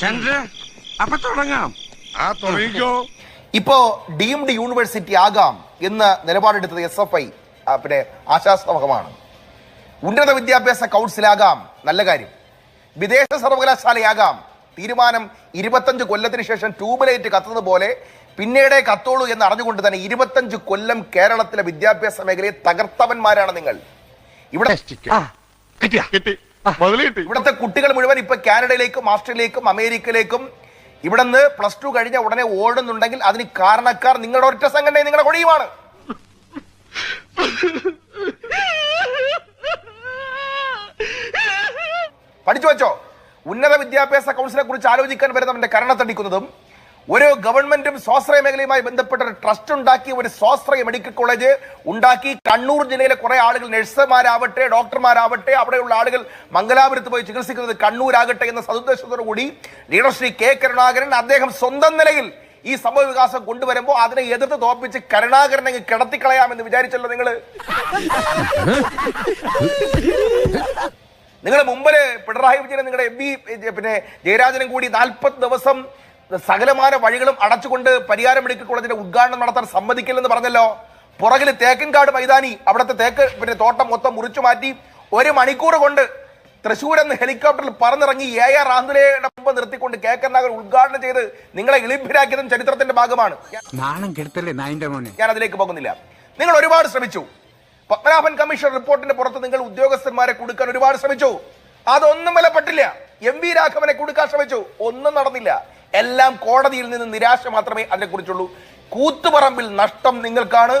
ചന്ദ്ര അപ്പൊ തുടങ്ങാം. ആ തുടങ്ങിക്കോ. ഇപ്പോ ഡീംഡ് യൂണിവേഴ്സിറ്റി ആകാം എന്ന് നിലപാടെടുത്തത് എസ് എഫ് ഐ പിന്നെ ആശാസ്തമകമാണ് ഉന്നത വിദ്യാഭ്യാസ കൗൺസിലാകാം നല്ല കാര്യം. വിദേശ സർവകലാശാലയാകാം. തീരുമാനം ഇരുപത്തഞ്ച് കൊല്ലത്തിന് ശേഷം ട്യൂബ്ലൈറ്റ് കത്തുന്നത് പോലെ പിന്നീടേ കത്തോളൂ എന്ന് അറിഞ്ഞുകൊണ്ട് തന്നെ ഇരുപത്തഞ്ച് കൊല്ലം കേരളത്തിലെ വിദ്യാഭ്യാസ മേഖലയെ തകർത്തവന്മാരാണ് നിങ്ങൾ. ഇവിടെ കിട്ടിയാ? മുതൽ കിട്ടി. ഇവിടുത്തെ കുട്ടികൾ മുഴുവൻ ഇപ്പൊ കാനഡയിലേക്കും ഓസ്ട്രേലിയയിലേക്കും അമേരിക്കയിലേക്കും ഇവിടെ നിന്ന് പ്ലസ് ടു കഴിഞ്ഞ ഉടനെ ഓടുന്നുണ്ടെങ്കിൽ അതിന് കാരണക്കാർ നിങ്ങളുടെ ഒറ്റ സംഘടന നിങ്ങളുടെ കൊടിയുമാണ്. പഠിച്ചു വെച്ചോ? ഉന്നത വിദ്യാഭ്യാസ കൗൺസിലെ കുറിച്ച് ആലോചിക്കാൻ വരുന്നവന്റെ കരണത്തടിക്കുന്നതും ഒരു ഗവൺമെന്റും സ്വാശ്രയ മേഖലയുമായി ബന്ധപ്പെട്ട ഒരു ട്രസ്റ്റ് ഉണ്ടാക്കി ഒരു സ്വാശ്രയ മെഡിക്കൽ കോളേജ് ഉണ്ടാക്കി. കണ്ണൂർ ജില്ലയിലെ കുറെ ആളുകൾ നഴ്സുമാരാവട്ടെ ഡോക്ടർമാരാവട്ടെ അവിടെയുള്ള ആളുകൾ മംഗലാപുരത്ത് പോയി ചികിത്സിക്കുന്നത് കണ്ണൂരാകട്ടെ എന്ന സതുദ്ദേശത്തോടു കൂടി ലീഡർ ശ്രീ കെ കരുണാകരൻ അദ്ദേഹം സ്വന്തം നിലയിൽ ഈ സംഭവ വികാസം കൊണ്ടുവരുമ്പോൾ അതിനെ എതിർത്ത് തോപ്പിച്ച് കരുണാകരനെ കിടത്തിക്കളയാമെന്ന് വിചാരിച്ചല്ലോ നിങ്ങൾ മുമ്പിൽ പിണറായി വിജയൻ നിങ്ങളുടെ എം പി പിന്നെ ജയരാജനും കൂടി നാൽപ്പത് ദിവസം സകലമാന വഴികളും അടച്ചുകൊണ്ട് പരിഹാരം മെഡിക്കൽ കോളേജിന്റെ ഉദ്ഘാടനം നടത്താൻ സമ്മതിക്കില്ലെന്ന് പറഞ്ഞല്ലോ. പുറകിൽ തേക്കൻകാട് മൈതാനി അവിടുത്തെ തേക്ക് പിന്നെ തോട്ടം മൊത്തം മുറിച്ചു മാറ്റി ഒരു മണിക്കൂർ കൊണ്ട് തൃശ്ശൂർ എന്ന ഹെലികോപ്റ്ററിൽ പറന്നിറങ്ങി എ. ആർ. ആന്തുലയുടെ മുമ്പ് നിർത്തിക്കൊണ്ട് കെ. കരുണാകരൻ ഉദ്ഘാടനം ചെയ്ത് നിങ്ങളെ എളിഭ്യരാക്കിയതും ചരിത്രത്തിന്റെ ഭാഗമാണ്. ഞാൻ അതിലേക്ക് പോകുന്നില്ല. നിങ്ങൾ ഒരുപാട് ശ്രമിച്ചു. പത്മനാഭൻ കമ്മീഷൻ റിപ്പോർട്ടിന്റെ പുറത്ത് നിങ്ങൾ ഉദ്യോഗസ്ഥന്മാരെ കൊടുക്കാൻ ഒരുപാട് ശ്രമിച്ചു. അതൊന്നും വിലപ്പെട്ടില്ല. എം വി രാഘവനെ കൊടുക്കാൻ ശ്രമിച്ചു. ഒന്നും നടന്നില്ല. എല്ലാം കോടതിയിൽ നിന്ന് നിരാശ മാത്രമേ അതിനെക്കുറിച്ചുള്ളൂ. കൂത്തുപറമ്പിൽ നഷ്ടം നിങ്ങൾക്കാണ്.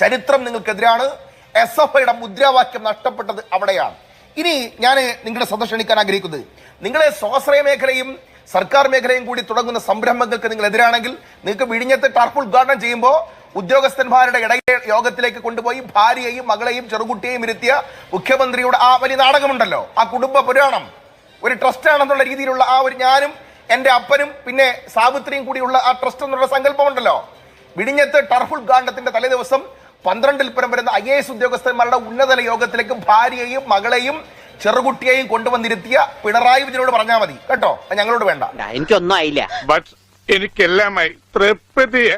ചരിത്രം നിങ്ങൾക്കെതിരാണ്. എസ് എഫ് ഐയുടെ മുദ്രാവാക്യം നഷ്ടപ്പെട്ടത് അവിടെയാണ്. ഇനി ഞാൻ നിങ്ങളുടെ ക്ഷണിക്കാൻ ആഗ്രഹിക്കുന്നത്. നിങ്ങളെ സ്വാശ്രയ മേഖലയും സർക്കാർ മേഖലയും കൂടി തുടങ്ങുന്ന സംരംഭങ്ങൾക്ക് നിങ്ങൾ എതിരാണെങ്കിൽ നിങ്ങൾക്ക് വിഴിഞ്ഞത്ത് ടർഫ് ഉദ്ഘാടനം ചെയ്യുമ്പോൾ ഉദ്യോഗസ്ഥന്മാരുടെ ഇടയിൽ യോഗത്തിലേക്ക് കൊണ്ടുപോയി ഭാര്യയെയും മകളെയും ചെറുകുട്ടിയെയും ഇരുത്തിയ മുഖ്യമന്ത്രിയുടെ ആ വലിയ നാടകമുണ്ടല്ലോ. ആ കുടുംബ പുരാണം. ഒരു ട്രസ്റ്റ് ആണെന്നുള്ള രീതിയിലുള്ള ആ ഒരു ഞാനും എന്റെ അപ്പനും പിന്നെ സാവിത്രിയും കൂടിയുള്ള ആ ട്രസ്റ്റ് എന്നുള്ള സങ്കല്പമുണ്ടല്ലോ. വിഴിഞ്ഞത്ത് ടർഫുൾ ഉദ്ഘാടനത്തിന്റെ തലേദിവസം പന്ത്രണ്ടിൽ പരം വരുന്ന ഐ എ എസ് ഉദ്യോഗസ്ഥന്മാരുടെ ഉന്നതല യോഗത്തിലേക്ക് ഭാര്യയെയും മകളെയും ചെറുകുട്ടിയെയും കൊണ്ടുവന്നിരുത്തിയ പിണറായി വിജയനോട് പറഞ്ഞാൽ മതി. കേട്ടോ? ഞങ്ങളോട് വേണ്ട. എനിക്കൊന്നും ആയില്ല. ബട്ട് എനിക്കെല്ലാമായി തൃപ്തിയെ.